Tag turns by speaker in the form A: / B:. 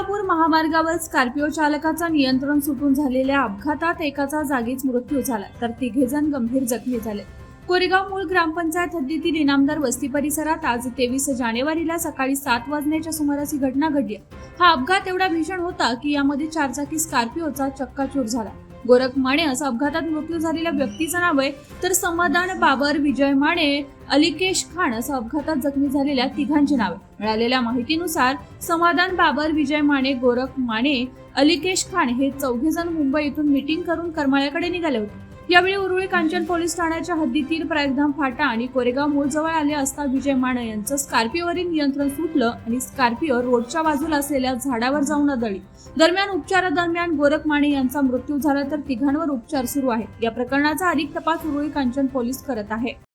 A: कोरेगावपूर महामार्गावर स्कॉर्पिओ चालकाचा नियंत्रण सुटून झालेल्या अपघातात एकाचा जागीच मृत्यू झाला तर तिघेजण गंभीर जखमी झाले. कोरेगाव मूळ ग्रामपंचायत हद्दीतील इनामदार वस्ती परिसरात आज तेवीस जानेवारीला सकाळी सात वाजण्याच्या सुमारास ही घटना घडली. हा अपघात एवढा भीषण होता की यामध्ये चारचाकी स्कॉर्पिओचा चक्काचूर झाला. गोरख माने असं अपघातात मृत्यू झालेल्या व्यक्तीचं नाव आहे. तर समाधान बाबर विजय माने अलिकेश खान असं अपघातात जखमी झालेल्या तिघांची नावे मिळालेल्या माहितीनुसार समाधान बाबर विजय माने गोरख माने अलिकेश खान हे चौघे जण मुंबई इथून मिटिंग करून करमाळ्याकडे निघाले होते. यावेळी उरुळी कांचन पोलीस ठाण्याच्या हद्दीतील प्रयागधाम फाटा आणि कोरेगाव मूळजवळ आले असता विजय माने यांचं स्कॉर्पिओवरील नियंत्रण सुटलं आणि स्कॉर्पिओ रोडच्या बाजूला असलेल्या झाडावर जाऊन आदळली. दरम्यान उपचारादरम्यान गोरख माने यांचा मृत्यू झाला तर तिघांवर उपचार सुरू आहेत. या प्रकरणाचा अधिक तपास उरुळी कांचन पोलीस करत आहे.